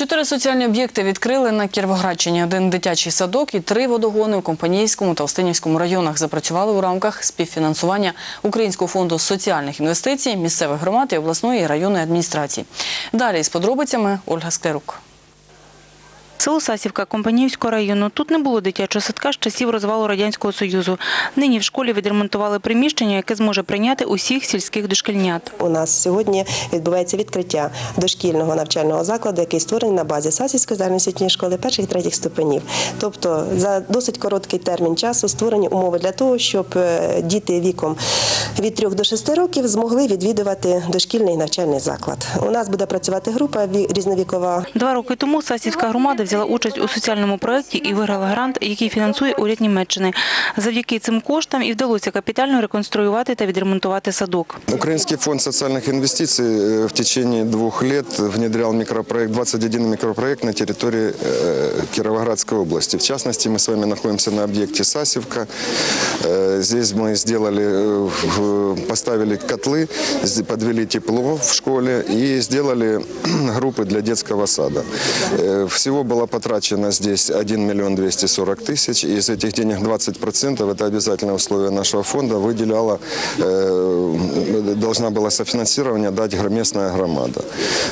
Чотири соціальні об'єкти відкрили на Кіровоградщині. Один дитячий садок і три водогони у Компанійському та Остинівському районах запрацювали у рамках співфінансування Українського фонду соціальних інвестицій, місцевих громад і обласної районної адміністрації. Далі з подробицями Ольга Склерук. Село Сасівка Компаніївського району. Тут не було дитячого садка з часів розвалу Радянського Союзу. Нині в школі відремонтували приміщення, яке зможе прийняти усіх сільських дошкільнят. У нас сьогодні відбувається відкриття дошкільного навчального закладу, який створений на базі Сасівської загальноосвітньої школи перших і третіх ступенів. Тобто за досить короткий термін часу створені умови для того, щоб е, діти віком від 3 до 6 років змогли відвідувати дошкільний навчальний заклад. У нас буде працювати група ві- різновікова. Два роки тому Сасівська громада взяла участь у соціальному проєкті і виграла грант, який фінансує уряд Німеччини. Завдяки цим коштам і вдалося капітально реконструювати та відремонтувати садок. Украинский фонд социальных инвестиций э, в течение двух лет внедрял микропроект, 21 микропроект на территории э, Кировоградской области. В частности, мы с вами находимся на объекте Сасевка. Э, Здесь мы сделали, э, в- поставили котлы, с- подвели тепло в школе и сделали группы для детского сада. Э, Всего было потрачено здесь 1 миллион 240 тысяч. И из этих денег 20% это обязательное условие нашего фонда выделяла, э, должна была софинансирование дать гр- местная громада.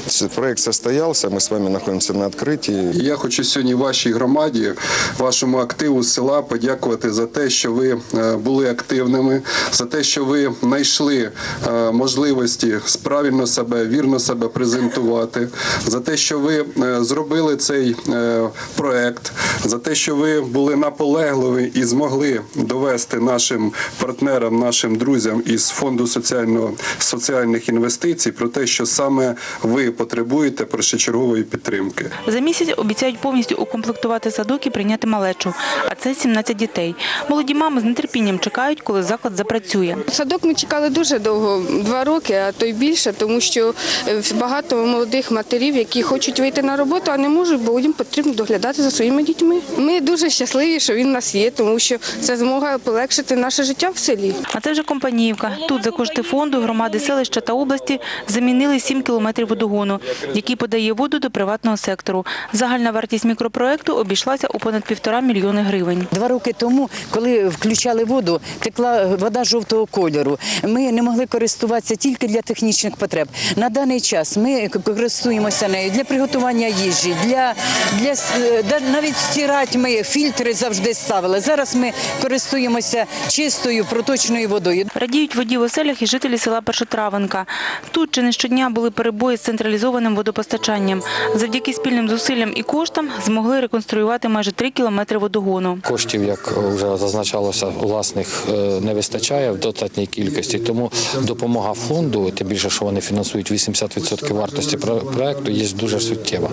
С- Проект состоялся, мы с вами находимся на открытии. І Я хочу сьогодні вашій громаді, вашому активу з села подякувати за те, що ви е, були активними, за те, що ви знайшли е, можливості правильно себе, вірно себе презентувати, за те, що ви е, зробили цей е, проект, за те, що ви були наполегливі і змогли довести нашим партнерам, нашим друзям із фонду соціального соціальних інвестицій про те, що саме ви потребуєте першочергової підтримки. За місяць обіцяють повністю укомплектувати садок і прийняти малечу. А це 17 дітей. Молоді мами з нетерпінням чекають, коли заклад запрацює. Садок ми чекали дуже довго, два роки, а то й більше, тому що е, багато молодих матерів, які хочуть вийти на роботу, а не можуть, бо їм потрібно доглядати за своїми дітьми. Ми дуже щасливі, що він у нас є, тому що це змога полегшити наше життя в селі. А це вже Компаніївка. Тут за кошти фонду громади селища та області замінили 7 кілометрів водогону, який подає воду до приватного сектору. Загальна вартість мікропроекту обійшлася у понад півтора мільйони гривень. Два роки тому, коли включали воду, текла вода жовтого кольору. Ми не могли користуватися тільки для технічних потреб. На даний час ми користуємося нею для приготування їжі, для, для навіть стирати ми фільтри завжди ставили. Зараз ми користуємося чистою проточною водою. Радіють воді в оселях і жителі села Першотравенка. Тут чи не щодня були перебої з централізованим водопостачанням. Завдяки спільним зусиллям і коштам змогли реконструювати майже 3 кілометри водогону. Коштів, як вже зазначалося, власних е, не вистачає в достатній кількості. Тому допомога фонду, тим більше, що вони фінансують 80% вартості про- проекту, є дуже суттєва.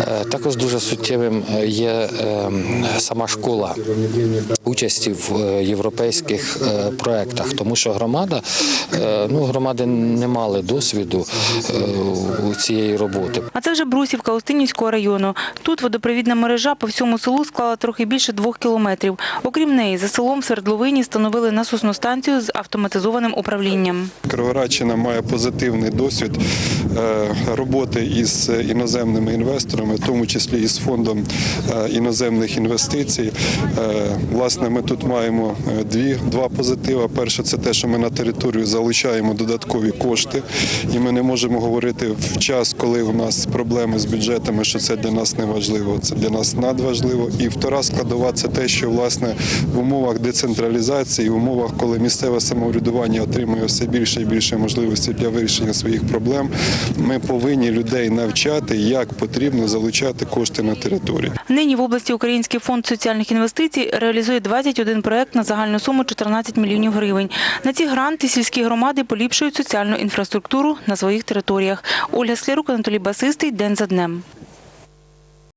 Е, Також дуже суттєвим е, є е, сама школа участі в європейських проектах, тому що громада, ну громади не мали досвіду е, у цієї роботи. А це вже Брусівка Устинівського району. Тут водопровідна мережа по всьому селу склала трохи більше двох кілометрів. Окрім неї, за селом Свердловині встановили насосну станцію з автоматизованим управлінням. Криворадщина має позитивний досвід е, роботи із іноземними інвесторами, в тому числі із фондом е, іноземних інвестицій. Е, Власне, ми тут маємо е, дві два позитива. Перше, це те, що ми на територію залучаємо додаткові кошти, і ми не можемо говорити в час, коли у нас проблеми з бюджетами, що це для нас не важливо. Це для нас надважливо. І втора складова це те, що власне в умовах децентралізації, в умовах, коли місцеве самоврядування отримує все більше і більше можливостей для вирішення своїх проблем, ми повинні людей навчати, як потрібно залучати кошти на території. Нині в області Український фонд соціальних інвестицій реалізує 21 проект на загальну суму 14 мільйонів гривень. На ці гранти сільські громади поліпшують соціальну інфраструктуру на своїх територіях. Оля Склярук, Анатолій Басистий. День за днем.